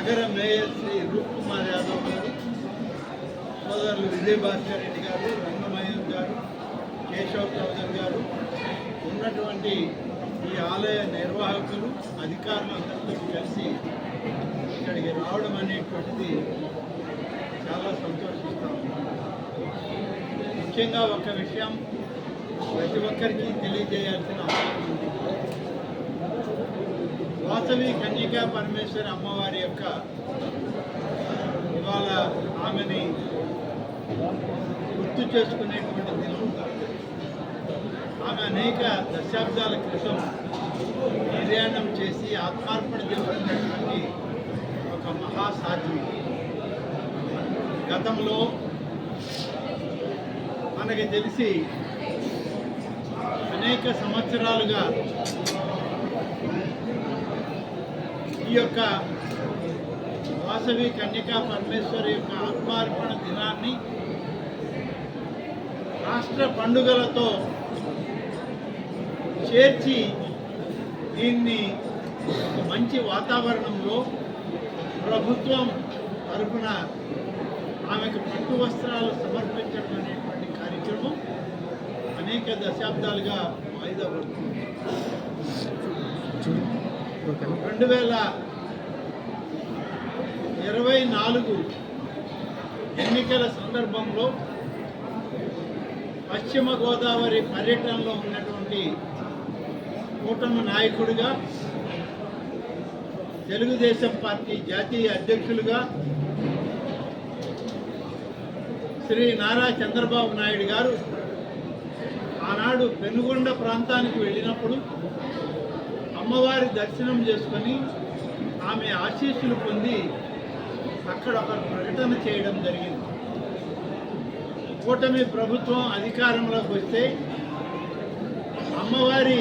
నగర మేయర్ శ్రీ రూప్ కుమార్ యాదవ్ గారు సోదరులు విజయభాస్కర్ రెడ్డి గారు రంగమయ్య గారు కేశవ్ చౌదరి గారు ఉన్నటువంటి ఈ ఆలయ నిర్వాహకులు అధికారులందరితో కలిసి ఇక్కడికి రావడం అనేటువంటిది చాలా సంతోషిస్తాం ముఖ్యంగా ఒక విషయం ప్రతి ఒక్కరికి తెలియజేయాల్సిన అవసరం ఉంది. వాసవి కన్యకా పరమేశ్వరి అమ్మవారి యొక్క ఇవాళ ఆమెని గుర్తు చేసుకునేటువంటి దినం. ఆమె అనేక దశాబ్దాల క్రితం నిర్యాణం చేసి ఆత్మార్పణ చేసుకున్నటువంటి ఒక మహాసాధ్వి. గతంలో మనకి తెలిసి అనేక సంవత్సరాలుగా ఈ యొక్క వాసవి కన్యకా పరమేశ్వరి యొక్క ఆత్మార్పణ దినాన్ని రాష్ట్ర పండుగలతో చేర్చి దీన్ని ఒక మంచి వాతావరణంలో ప్రభుత్వం తరఫున ఆమెకు పట్టు వస్త్రాలు సమర్పించడం అనేటువంటి కార్యక్రమం అనేక దశాబ్దాలుగా వాయిదా పడుతుంది. రెండు వేల ఇరవై నాలుగు ఎన్నికల సందర్భంలో పశ్చిమ గోదావరి పర్యటనలో ఉన్నటువంటి కూటమి నాయకుడిగా తెలుగుదేశం పార్టీ జాతీయ అధ్యక్షులుగా శ్రీ నారా చంద్రబాబు నాయుడు గారు ఆనాడు పెనుగొండ ప్రాంతానికి వెళ్ళినప్పుడు అమ్మవారి దర్శనం చేసుకొని ఆమె ఆశీస్సులు పొంది అక్కడ ఒక ప్రకటన చేయడం జరిగింది. కూటమి ప్రభుత్వం అధికారంలోకి వస్తే అమ్మవారి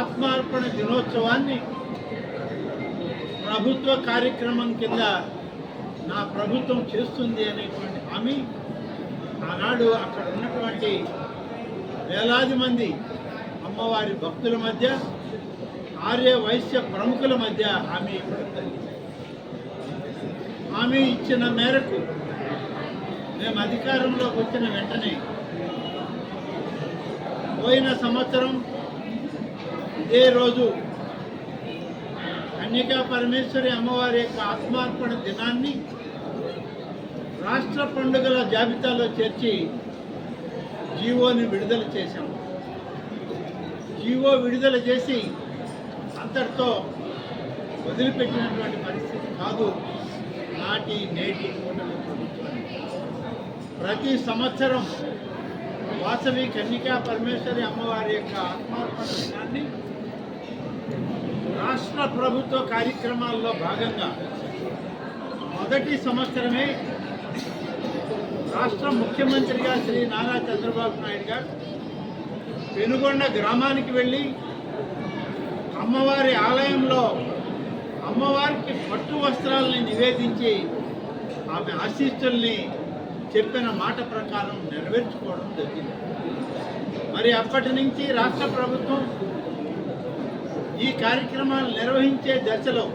ఆత్మార్పణ దినోత్సవాన్ని ప్రభుత్వ కార్యక్రమం కింద నా ప్రభుత్వం చేస్తుంది అనేటువంటి హామీ ఆనాడు అక్కడ ఉన్నటువంటి వేలాది మంది అమ్మవారి భక్తుల మధ్య ఆర్య వైశ్య ప్రముఖుల మధ్య హామీ ఇవ్వడం హామీ ఇచ్చిన మేరకు మేము అధికారంలోకి వచ్చిన వెంటనే పోయిన సంవత్సరం ఇదే రోజు కన్యకా పరమేశ్వరి అమ్మవారి యొక్క ఆత్మార్పణ దినాన్ని రాష్ట్ర పండుగల జాబితాలో చేర్చి జీవోని విడుదల చేశాం. జీవో విడుదల చేసి అంతటితో వదిలిపెట్టినటువంటి పరిస్థితి కాదు నాటి నేటి కూటమి ప్రతి సంవత్సరం వాసవి కన్నికా పరమేశ్వరి అమ్మవారి యొక్క ఆత్మార్పణ దినాన్ని రాష్ట్ర ప్రభుత్వ కార్యక్రమాల్లో భాగంగా మొదటి సంవత్సరమే రాష్ట్ర ముఖ్యమంత్రిగా శ్రీ నారా చంద్రబాబు నాయుడు గారు పెనుగొండ గ్రామానికి వెళ్ళి అమ్మవారి ఆలయంలో అమ్మవారికి పట్టు వస్త్రాలని నివేదించి ఆమె ఆశీస్సుల్ని చెప్పిన మాట ప్రకారం నెరవేర్చుకోవడం జరిగింది. మరి అప్పటి నుంచి రాష్ట్ర ప్రభుత్వం ఈ కార్యక్రమాలు నిర్వహించే దశలో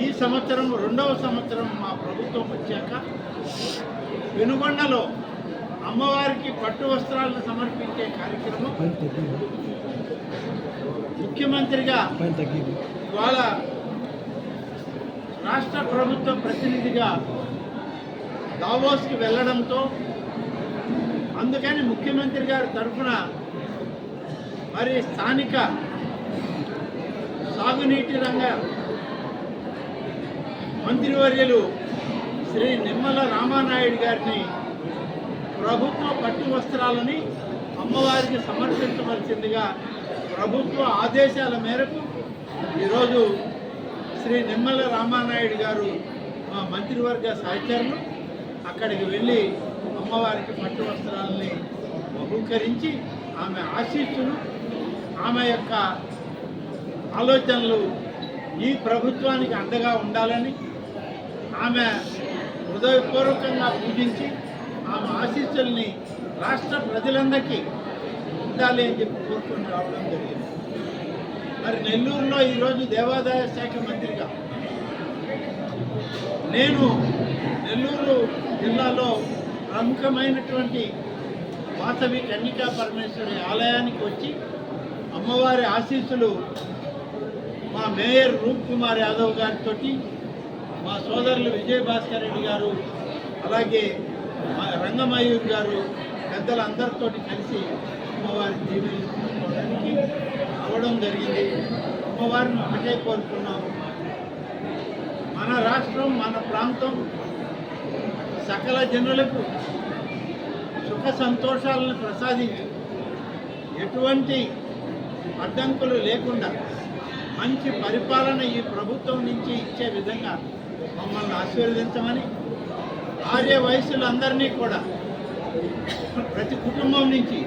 ఈ సంవత్సరం రెండవ సంవత్సరం మా ప్రభుత్వం వచ్చాక వెనుగొండలో అమ్మవారికి పట్టు వస్త్రాలను సమర్పించే కార్యక్రమం ముఖ్యమంత్రిగా ఇవాళ రాష్ట్ర ప్రభుత్వ ప్రతినిధిగా దావోస్కి వెళ్ళడంతో అందుకని ముఖ్యమంత్రి గారి తరఫున మరి స్థానిక సాగునీటి రంగ మంత్రివర్యులు శ్రీ నిమ్మల రామానాయుడు గారిని ప్రభుత్వ పట్టు వస్త్రాలని అమ్మవారికి సమర్పించవలసిందిగా ప్రభుత్వ ఆదేశాల మేరకు ఈరోజు శ్రీ నిమ్మల రామానాయుడు గారు మా మంత్రివర్గ సహచరులు అక్కడికి వెళ్ళి అమ్మవారికి పట్టు వస్త్రాలని బహుకరించి ఆమె ఆశీస్సులు ఆమె యొక్క ఆలోచనలు ఈ ప్రభుత్వానికి అండగా ఉండాలని ఆమె హృదయపూర్వకంగా పూజించి ఆమె ఆశీస్సుల్ని రాష్ట్ర ప్రజలందరికీ ఉండాలి అని చెప్పి కోరుకొని రావడం జరిగింది. మరి నెల్లూరులో ఈరోజు దేవాదాయ శాఖ మంత్రిగా నేను నెల్లూరు జిల్లాలో ప్రముఖమైనటువంటి వాసవి కన్నికా పరమేశ్వరి ఆలయానికి వచ్చి అమ్మవారి ఆశీస్సులు మా మేయర్ రూప్ కుమార్ యాదవ్ గారితో మా సోదరులు విజయ భాస్కర్ రెడ్డి గారు అలాగే మా రంగమయూర్ గారు పెద్దలందరితో కలిసి అమ్మవారి దీవెనలు అవ్వడం జరిగింది. అమ్మవారిని ఒకటే కోరుకున్నాము మన రాష్ట్రం మన ప్రాంతం సకల జనులకు సుఖ సంతోషాలను ప్రసాదించి ఎటువంటి అడ్డంకులు లేకుండా మంచి పరిపాలన ఈ ప్రభుత్వం నుంచి ఇచ్చే విధంగా మమ్మల్ని ఆశీర్వదించమని ఆర్య వయసులందరినీ కూడా ప్రతి కుటుంబం నుంచి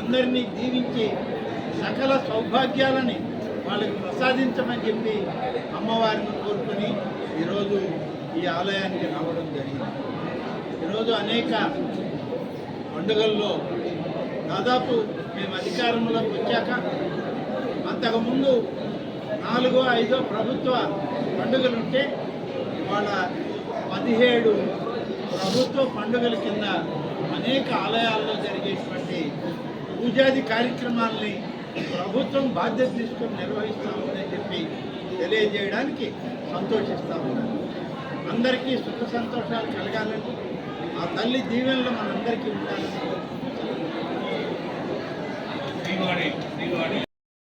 అందరినీ దీవించి సకల సౌభాగ్యాలని వాళ్ళకి ప్రసాదించమని చెప్పి అమ్మవారిని కోరుకొని ఈరోజు ఈ ఆలయానికి రావడం జరిగింది. ఈరోజు అనేక పండుగల్లో దాదాపు మేము అధికారంలోకి వచ్చాక అంతకుముందు నాలుగో ఐదో ప్రభుత్వ పండుగలుంటే ఇవాళ పదిహేడు ప్రభుత్వ పండుగల కింద అనేక ఆలయాల్లో జరిగేటువంటి పూజాది కార్యక్రమాల్ని ప్రభుత్వం బాధ్యత తీసుకొని నిర్వహిస్తూ ఉందని చెప్పి తెలియజేయడానికి సంతోషిస్తా ఉన్నాను. అందరికీ సుఖ సంతోషాలు కలగాలని ఆ తల్లి దీవెనలు మనందరికీ ఉండాలని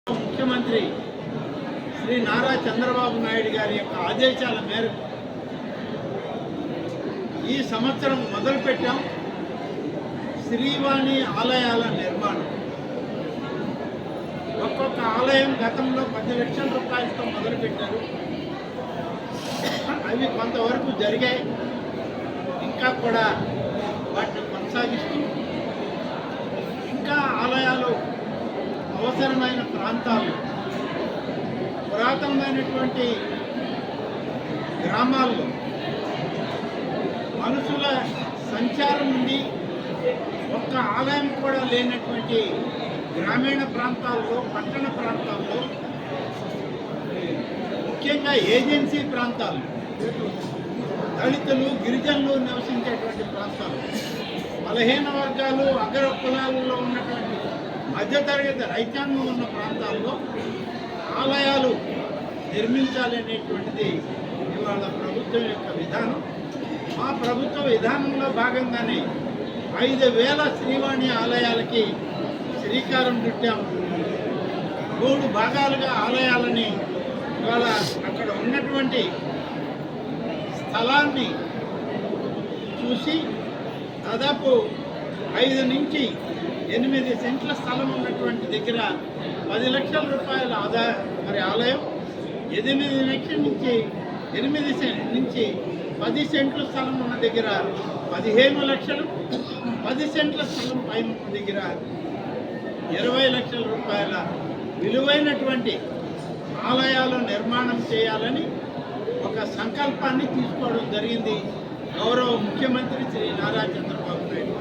ముఖ్యమంత్రి శ్రీ నారా చంద్రబాబు నాయుడు గారి యొక్క ఆదేశాల మేరకు ఈ సంవత్సరం మొదలుపెట్టాం శ్రీవాణి ఆలయాల నిర్మాణం. ఒక్కొక్క ఆలయం గతంలో పది లక్షల రూపాయలతో మొదలుపెట్టారు. అవి కొంతవరకు జరిగాయి. ఇంకా కూడా వాటిని కొనసాగిస్తూ ఇంకా ఆలయాలు అవసరమైన ప్రాంతాలు పురాతనమైనటువంటి గ్రామాల్లో మనుషుల సంచారం నుండి ఒక్క ఆలయం కూడా లేనటువంటి గ్రామీణ ప్రాంతాల్లో పట్టణ ప్రాంతాల్లో ముఖ్యంగా ఏజెన్సీ ప్రాంతాలు దళితులు గిరిజనులు నివసించేటువంటి ప్రాంతాలు బలహీన వర్గాలు అగ్ర కులాలలో ఉన్నటువంటి మధ్యతరగతి రైతాంగం ఉన్న ప్రాంతాల్లో ఆలయాలు నిర్మించాలనేటువంటిది ఇవాళ ప్రభుత్వం యొక్క విధానం. మా ప్రభుత్వ విధానంలో భాగంగానే ఐదు వేల శ్రీవాణి ఆలయాలకి శ్రీకారం చుట్టాం. మూడు భాగాలుగా ఆలయాలని ఇవాళ అక్కడ ఉన్నటువంటి స్థలాన్ని చూసి దాదాపు ఐదు నుంచి ఎనిమిది సెంట్ల స్థలం ఉన్నటువంటి దగ్గర పది లక్షల రూపాయల ఆదా మరి ఆలయం ఎనిమిది లక్షల నుంచి ఎనిమిది సెంట్ నుంచి పది సెంట్ల స్థలం ఉన్న దగ్గర పదిహేను లక్షలు పది సెంట్ల స్థలం పైన దగ్గర ఇరవై లక్షల రూపాయల విలువైనటువంటి ఆలయాలు నిర్మాణం చేయాలని ఒక సంకల్పాన్ని తీసుకోవడం జరిగింది గౌరవ ముఖ్యమంత్రి శ్రీ నారా చంద్రబాబు నాయుడు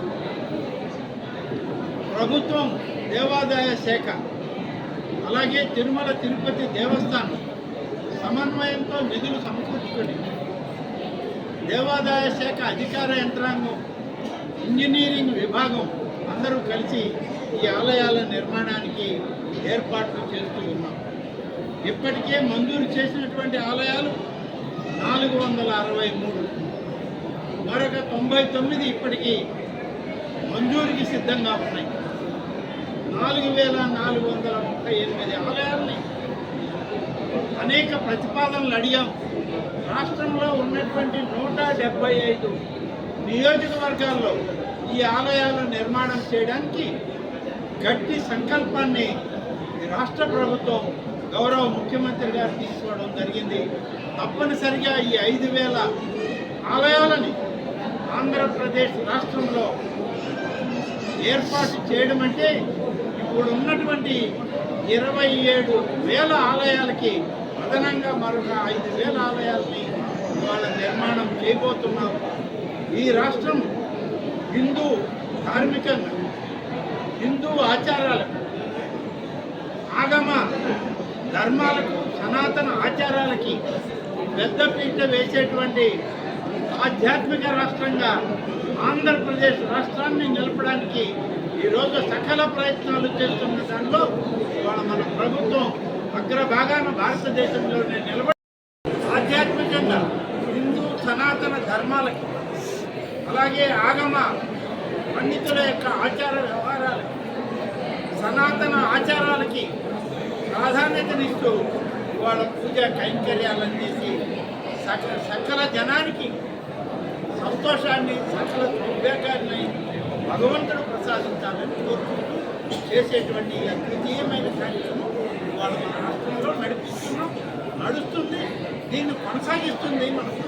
ప్రభుత్వం దేవాదాయ శాఖ అలాగే తిరుమల తిరుపతి దేవస్థానం సమన్వయంతో నిధులు సమకూర్చుకొని దేవాదాయ శాఖ అధికార యంత్రాంగం ఇంజనీరింగ్ విభాగం అందరూ కలిసి ఈ ఆలయాల నిర్మాణానికి ఏర్పాట్లు చేస్తూ ఉన్నాం. ఇప్పటికే మంజూరు చేసినటువంటి ఆలయాలు నాలుగు వందల అరవై మూడు. మరొక తొంభై తొమ్మిది ఇప్పటికీ మంజూరికి సిద్ధంగా ఉన్నాయి. నాలుగు వేల నాలుగు వందల ముప్పై ఎనిమిది ఆలయాల్ని అనేక ప్రతిపాదనలు అడిగాం. రాష్ట్రంలో ఉన్నటువంటి నూట డెబ్బై ఐదు నియోజకవర్గాల్లో ఈ ఆలయాల నిర్మాణం చేయడానికి గట్టి సంకల్పాన్ని రాష్ట్ర ప్రభుత్వం గౌరవ ముఖ్యమంత్రి గారు తీసుకోవడం జరిగింది. తప్పనిసరిగా ఈ ఐదు వేల ఆలయాలని ఆంధ్రప్రదేశ్ రాష్ట్రంలో ఏర్పాటు చేయడం అంటే ఇప్పుడు ఉన్నటువంటి ఇరవై ఏడు వేల ఆలయాలకి అదనంగా మరొక ఐదు వేల ఆలయాలని వాళ్ళ నిర్మాణం చేయబోతున్నాం. ఈ రాష్ట్రం హిందూ ధార్మికంగా హిందూ ఆచారాలకు ఆగమ ధర్మాలకు సనాతన ఆచారాలకి పెద్దపీట వేసేటువంటి ఆధ్యాత్మిక రాష్ట్రంగా ఆంధ్రప్రదేశ్ రాష్ట్రాన్ని నిలపడానికి ఈరోజు సకల ప్రయత్నాలు చేస్తున్న దానిలో ఇవాళ మన ప్రభుత్వం అగ్రభాగాన భారతదేశంలోనే నిలబడి ఆధ్యాత్మికంగా హిందూ సనాతన ధర్మాలకి అలాగే ఆగమ పండితుల యొక్క ఆచార వ్యవహారాలకి సనాతన ఆచారాలకి ప్రాధాన్యతనిస్తూ వాళ్ళ పూజ కైంకర్యాలను చేసి సకల సకల జనానికి సంతోషాన్ని సకల ఉద్వేగాన్ని భగవంతుడు ప్రసాదించాలని కోరుకుంటూ చేసేటువంటి అద్వితీయమైన కార్యక్రమం వాళ్ళ మన రాష్ట్రంలో నడిపిస్తున్నాం. నడుస్తుంది దీన్ని కొనసాగిస్తుంది మనకు